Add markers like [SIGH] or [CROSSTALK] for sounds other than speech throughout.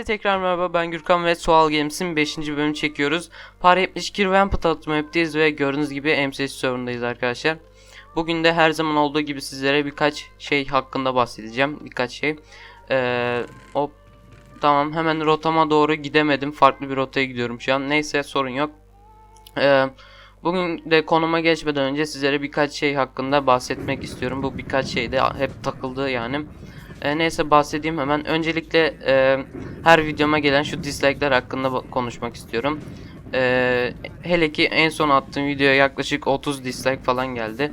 Herkese tekrar merhaba ben Gürkan ve Sual Games'in 5. bölümünü çekiyoruz. Para 72 Rampant atma map'teyiz ve gördüğünüz gibi MCS server'ındayız arkadaşlar. Bugün de her zaman olduğu gibi sizlere birkaç şey hakkında bahsedeceğim. Birkaç şey. Ee, hop. Tamam hemen rotama doğru gidemedim. Farklı bir rotaya gidiyorum şu an. Neyse sorun yok. Ee, bugün de konuma geçmeden önce sizlere birkaç şey hakkında bahsetmek istiyorum. Bu birkaç şey de hep takıldı yani. E, neyse bahsedeyim hemen. Öncelikle e, her videoma gelen şu dislike'ler hakkında konuşmak istiyorum. E, hele ki en son attığım videoya yaklaşık 30 dislike falan geldi.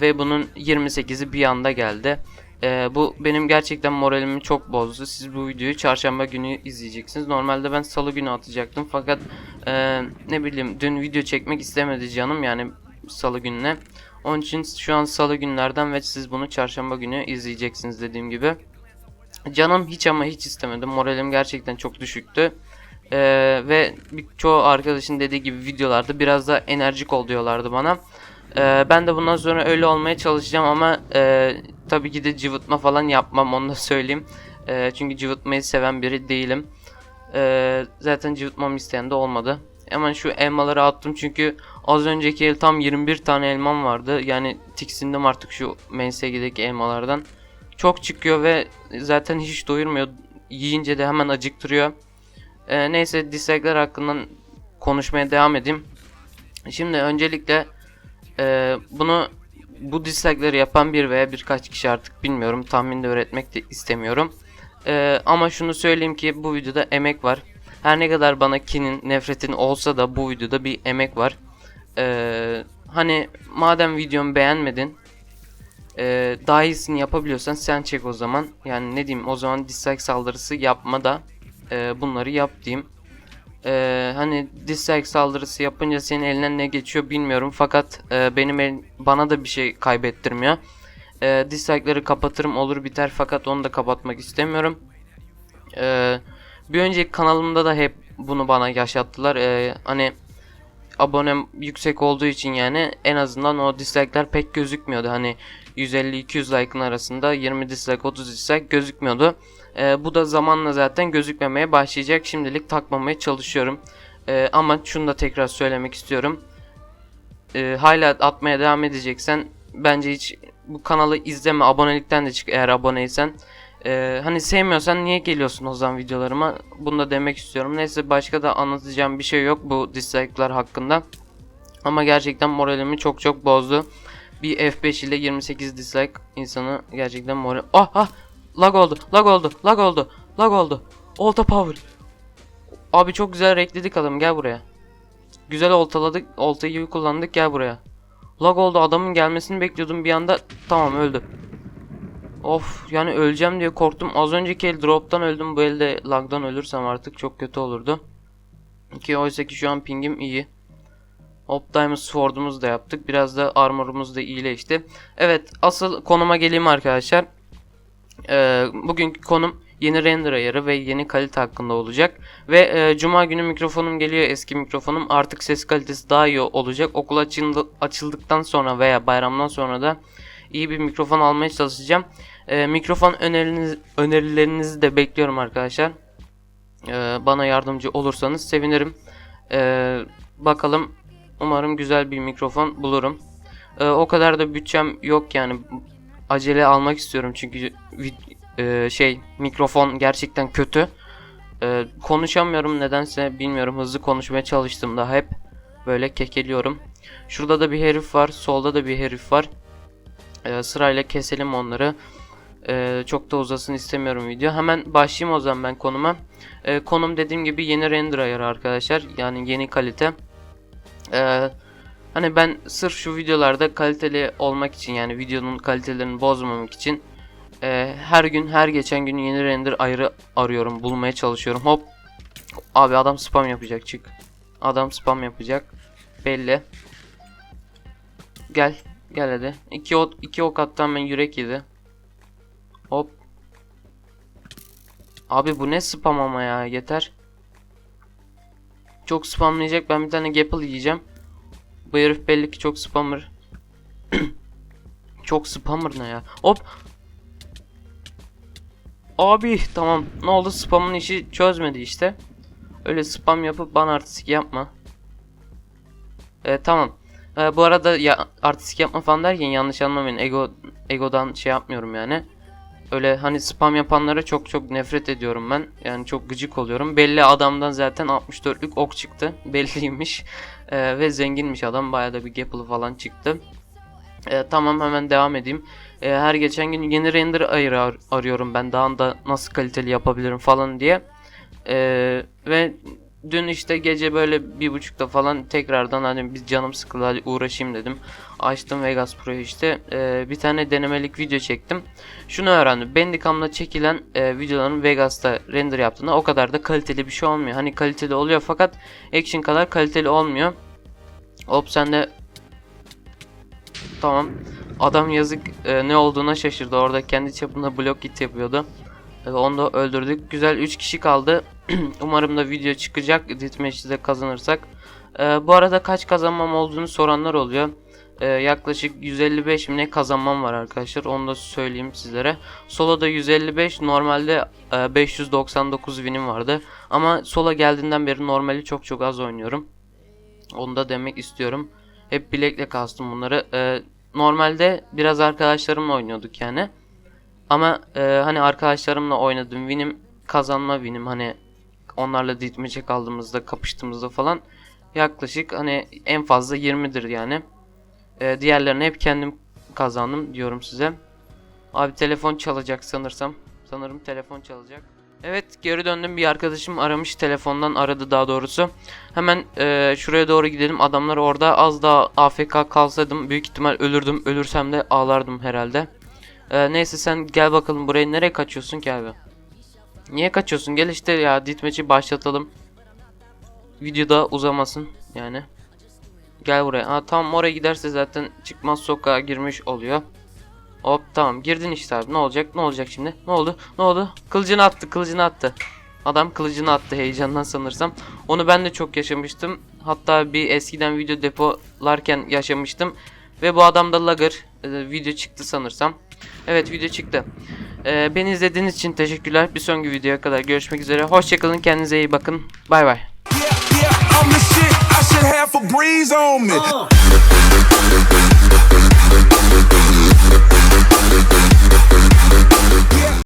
Ve bunun 28'i bir anda geldi. E, bu benim gerçekten moralimi çok bozdu. Siz bu videoyu çarşamba günü izleyeceksiniz. Normalde ben salı günü atacaktım. Fakat e, ne bileyim dün video çekmek istemedi canım yani salı gününe. Onun için şu an salı günlerden ve siz bunu çarşamba günü izleyeceksiniz dediğim gibi. Canım hiç ama hiç istemedim. Moralim gerçekten çok düşüktü. Ee, ve çoğu arkadaşın dediği gibi videolarda biraz da enerjik ol diyorlardı bana. Ee, ben de bundan sonra öyle olmaya çalışacağım ama e, tabii ki de cıvıtma falan yapmam onu da söyleyeyim. E, çünkü cıvıtmayı seven biri değilim. E, zaten cıvıtmamı isteyen de olmadı. Hemen şu elmaları attım çünkü az önceki el tam 21 tane elmam vardı. Yani tiksindim artık şu MSG'deki elmalardan. Çok çıkıyor ve zaten hiç doyurmuyor. Yiyince de hemen acıktırıyor. Ee, neyse dislike'ler hakkında konuşmaya devam edeyim. Şimdi öncelikle e, bunu bu dislike'leri yapan bir veya birkaç kişi artık bilmiyorum. Tahminde öğretmek de istemiyorum. Ee, ama şunu söyleyeyim ki bu videoda emek var. Her ne kadar bana kinin, nefretin olsa da bu videoda bir emek var. Ee, hani madem videomu beğenmedin, e, daha iyisini yapabiliyorsan sen çek o zaman. Yani ne diyeyim o zaman dislike saldırısı yapma da e, bunları yap diyeyim. E, hani dislike saldırısı yapınca senin eline ne geçiyor bilmiyorum fakat e, benim el, bana da bir şey kaybettirmiyor. E, dislike'ları kapatırım olur biter fakat onu da kapatmak istemiyorum. E, bir önceki kanalımda da hep bunu bana yaşattılar. E, hani abonem yüksek olduğu için yani en azından o dislike'ler pek gözükmüyordu. Hani 150-200 like'ın arasında 20 dislike 30 dislike gözükmüyordu. Ee, bu da zamanla zaten gözükmemeye başlayacak. Şimdilik takmamaya çalışıyorum. Ee, ama şunu da tekrar söylemek istiyorum. Ee, hala atmaya devam edeceksen bence hiç bu kanalı izleme abonelikten de çık eğer aboneysen. Ee, hani sevmiyorsan niye geliyorsun o zaman videolarıma? Bunu da demek istiyorum. Neyse başka da anlatacağım bir şey yok bu dislike'lar hakkında. Ama gerçekten moralimi çok çok bozdu. Bir F5 ile 28 dislike insanı gerçekten moral... Ah ah! Lag oldu, lag oldu, lag oldu, lag oldu. Olta power. Abi çok güzel rekledik adamı gel buraya. Güzel oltaladık, oltayı gibi kullandık gel buraya. Lag oldu adamın gelmesini bekliyordum bir anda tamam öldü. Of yani öleceğim diye korktum. Az önceki el drop'tan öldüm. Bu elde lag'dan ölürsem artık çok kötü olurdu. Ki oysa ki şu an pingim iyi. Diamond Sword'umuzu da yaptık. Biraz da armor'umuz da iyileşti. Evet asıl konuma geleyim arkadaşlar. Ee, bugünkü konum yeni render ayarı ve yeni kalite hakkında olacak. Ve e, cuma günü mikrofonum geliyor eski mikrofonum. Artık ses kalitesi daha iyi olacak. Okul açıldı, açıldıktan sonra veya bayramdan sonra da iyi bir mikrofon almaya çalışacağım. Ee, mikrofon öneriniz, önerilerinizi de bekliyorum arkadaşlar. Ee, bana yardımcı olursanız sevinirim. Ee, bakalım umarım güzel bir mikrofon bulurum. Ee, o kadar da bütçem yok yani acele almak istiyorum çünkü e, şey mikrofon gerçekten kötü. Ee, konuşamıyorum nedense bilmiyorum hızlı konuşmaya çalıştığımda hep böyle kekeliyorum. Şurada da bir herif var, solda da bir herif var. Ee, sırayla keselim onları. Ee, çok da uzasın istemiyorum video. Hemen başlayayım o zaman ben konuma. Ee, konum dediğim gibi yeni render ayarı arkadaşlar. Yani yeni kalite. Ee, hani ben sırf şu videolarda kaliteli olmak için yani videonun kalitelerini bozmamak için e, her gün her geçen gün yeni render ayarı arıyorum. Bulmaya çalışıyorum. Hop. Abi adam spam yapacak çık. Adam spam yapacak. Belli. Gel. Gel hadi. İki ok, iki ok attı hemen yürek yedi. Hop. Abi bu ne spam ama ya yeter. Çok spamlayacak ben bir tane gapple yiyeceğim. Bu herif belli ki çok spammer. [CLEARS THROAT] çok spammer ne ya. Hop. Abi tamam. Ne oldu? Spam'ın işi çözmedi işte. Öyle spam yapıp bana artistik yapma. Ee, tamam. Ee, bu arada ya artistik yapma falan derken yanlış anlamayın. Ego egodan şey yapmıyorum yani. Öyle hani spam yapanlara çok çok nefret ediyorum ben. Yani çok gıcık oluyorum. Belli adamdan zaten 64'lük ok çıktı. [LAUGHS] Belliymiş. Ee, ve zenginmiş adam. Bayağı da bir Gapple falan çıktı. Ee, tamam hemen devam edeyim. Ee, her geçen gün yeni render ayırı ar- arıyorum ben. Daha da nasıl kaliteli yapabilirim falan diye. Ee, ve dün işte gece böyle bir buçukta falan tekrardan hani bir canım sıkıldı hadi uğraşayım dedim. Açtım Vegas Pro'yu işte Ee, bir tane denemelik video çektim. Şunu öğrendim. Bandicam'la çekilen e, videoların Vegas'ta render yaptığında o kadar da kaliteli bir şey olmuyor. Hani kaliteli oluyor fakat Action kadar kaliteli olmuyor. Hop sen de Tamam. Adam yazık e, ne olduğuna şaşırdı. Orada kendi çapında blok git yapıyordu. E, onu da öldürdük. Güzel 3 kişi kaldı. [CLEARS THROAT] Umarım da video çıkacak. Deathmatch'te de kazanırsak. E, bu arada kaç kazanmam olduğunu soranlar oluyor. E, yaklaşık 155 mi ne kazanmam var arkadaşlar. Onu da söyleyeyim sizlere. Solo'da 155. Normalde e, 599 winim vardı. Ama Solo geldiğinden beri normali çok çok az oynuyorum. Onu da demek istiyorum. Hep bilekle kastım bunları. Ee, normalde biraz arkadaşlarımla oynuyorduk yani. Ama e, hani arkadaşlarımla oynadığım winim kazanma winim hani onlarla ditmece kaldığımızda kapıştığımızda falan yaklaşık hani en fazla 20'dir yani. Ee, diğerlerini hep kendim kazandım diyorum size. Abi telefon çalacak sanırsam. Sanırım telefon çalacak. Evet geri döndüm bir arkadaşım aramış telefondan aradı daha doğrusu. Hemen e, şuraya doğru gidelim adamlar orada az daha AFK kalsaydım büyük ihtimal ölürdüm ölürsem de ağlardım herhalde. E, neyse sen gel bakalım buraya nereye kaçıyorsun ki abi? Niye kaçıyorsun? Gel işte ya ditmeci başlatalım. Videoda uzamasın yani. Gel buraya. Ha tamam oraya giderse zaten çıkmaz sokağa girmiş oluyor. Hop tamam. Girdin işte abi. Ne olacak? Ne olacak şimdi? Ne oldu? Ne oldu? Kılıcını attı kılıcını attı. Adam kılıcını attı heyecandan sanırsam. Onu ben de çok yaşamıştım. Hatta bir eskiden video depolarken yaşamıştım. Ve bu adam da lagger Ee, video çıktı sanırsam. Evet video çıktı Ee, beni izlediğiniz için teşekkürler. Bir sonraki videoya kadar görüşmek üzere. Hoşçakalın kendinize iyi bakın. Bay bay. Yeah, yeah, [LAUGHS]